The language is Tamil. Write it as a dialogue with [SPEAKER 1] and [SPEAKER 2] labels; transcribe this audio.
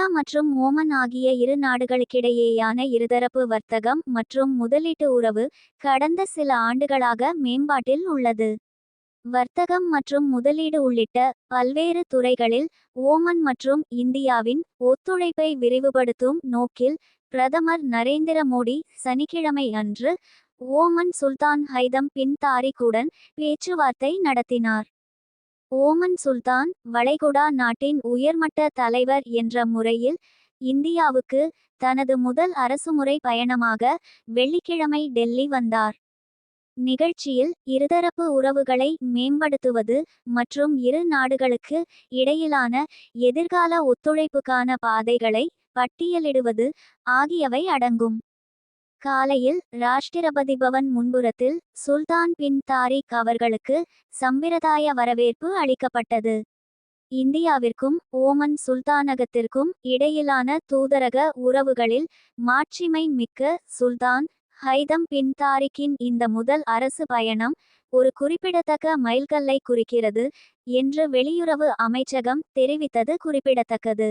[SPEAKER 1] இந்தியா மற்றும் ஓமன் ஆகிய இரு நாடுகளுக்கிடையேயான இருதரப்பு வர்த்தகம் மற்றும் முதலீட்டு உறவு கடந்த சில ஆண்டுகளாக மேம்பாட்டில் உள்ளது. வர்த்தகம் மற்றும் முதலீடு உள்ளிட்ட பல்வேறு துறைகளில் ஓமன் மற்றும் இந்தியாவின் ஒத்துழைப்பை விரிவுபடுத்தும் நோக்கில் பிரதமர் நரேந்திர மோடி சனிக்கிழமை அன்று ஓமன் சுல்தான் ஹைதம் பின் தாரிக்குடன் பேச்சுவார்த்தை நடத்தினார். ஓமன் சுல்தான் வளைகுடா நாட்டின் உயர்மட்ட தலைவர் என்ற முறையில் இந்தியாவுக்கு தனது முதல் அரசுமுறை பயணமாக வெள்ளிக்கிழமை டெல்லி வந்தார். நிகழ்ச்சியில் இருதரப்பு உறவுகளை மேம்படுத்துவது மற்றும் இரு நாடுகளுக்கு இடையிலான எதிர்கால ஒத்துழைப்புக்கான பாதைகளை பட்டியலிடுவது ஆகியவை அடங்கும். காலையில் ராஷ்டிரபதி பவன் முன்புறத்தில் சுல்தான் பின் தாரிக் அவர்களுக்கு சம்பிரதாய வரவேற்பு அளிக்கப்பட்டது. இந்தியாவிற்கும் ஓமன் சுல்தானகத்திற்கும் இடையிலான தூதரக உறவுகளில் மாட்சிமை மிக்க சுல்தான் ஹைதம் பின் தாரிக்கின் இந்த முதல் அரசு பயணம் ஒரு குறிப்பிடத்தக்க மைல்கல்லை குறிக்கிறது என்று வெளியுறவு அமைச்சகம் தெரிவித்தது குறிப்பிடத்தக்கது.